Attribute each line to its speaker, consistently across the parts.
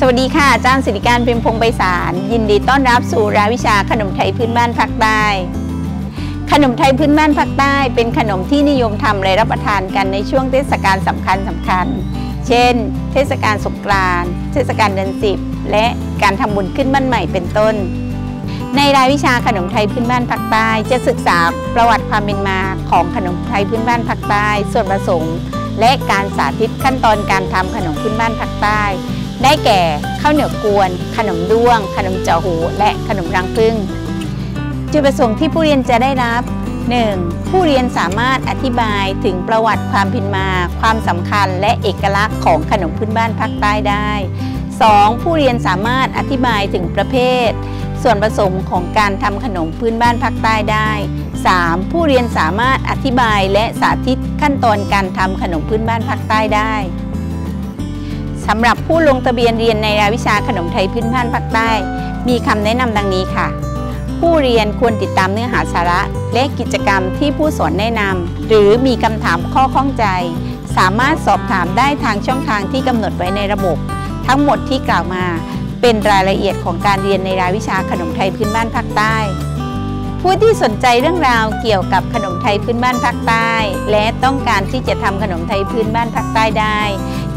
Speaker 1: สวัสดีค่ะอาจารย์สิริการเพ็มพงศ์ไพศาลยินดีต้อนรับสู่รายวิชาขนมไทยพื้นบ้านภาคใต้ ขนมไทยพื้นบ้านภาคใต้ เป็นขนมที่นิยมทำและรับประทานกันในช่วงเทศกาลสำคัญสำคัญ เช่น เทศกาลสงกรานต์เทศกาลเดือนสิบและการทำบุญขึ้นบ้านใหม่เป็นต้น ในรายวิชาขนมไทยพื้นบ้านภาคใต้จะศึกษาประวัติความเป็นมาของขนมไทยพื้นบ้านภาคใต้ ส่วนผสมและการสาธิตขั้นตอนการทำขนมพื้นบ้านภาคใต้ ได้แก่ข้าวเหนียวกวน ขนมด้วง ขนมเจาะหู และขนมรังผึ้งจุดประสงค์ที่ผู้เรียนจะได้รับ 1. ผู้เรียนสามารถอธิบายถึงประวัติความเป็นมา ความสำคัญและเอกลักษณ์ของขนมพื้นบ้านภาคใต้ได้ 2. ผู้เรียนสามารถอธิบายถึงประเภท ส่วนผสมของการทำขนมพื้นบ้านภาคใต้ได้ 3. ผู้เรียนสามารถอธิบายและสาธิตขั้นตอนการทำขนมพื้นบ้านภาคใต้ได้ สำหรับผู้ลงทะเบียนเรียนในรายวิชาขนมไทยพื้นบ้านภาคใต้ มีคำแนะนำดังนี้ค่ะ ผู้เรียนควรติดตามเนื้อหาสาระ และกิจกรรมที่ผู้สอนแนะนำหรือมีคำถามข้อข้องใจ สามารถสอบถามได้ทางช่องทางที่กำหนดไว้ในระบบ ทั้งหมดที่กล่าวมา เป็นรายละเอียดของการเรียนในรายวิชาขนมไทยพื้นบ้านภาคใต้ผู้ที่สนใจเรื่องราวเกี่ยวกับขนมไทยพื้นบ้านภาคใต้ และต้องการที่จะทำขนมไทยพื้นบ้านภาคใต้ได้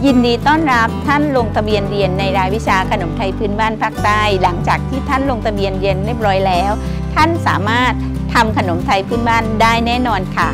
Speaker 1: ยินดีต้อนรับท่านลงทะเบียนเรียนในรายวิชาขนมไทยพื้นบ้านภาคใต้ หลังจากที่ท่านลงทะเบียนเรียนเรียบร้อยแล้ว ท่านสามารถทำขนมไทยพื้นบ้านได้แน่นอนค่ะ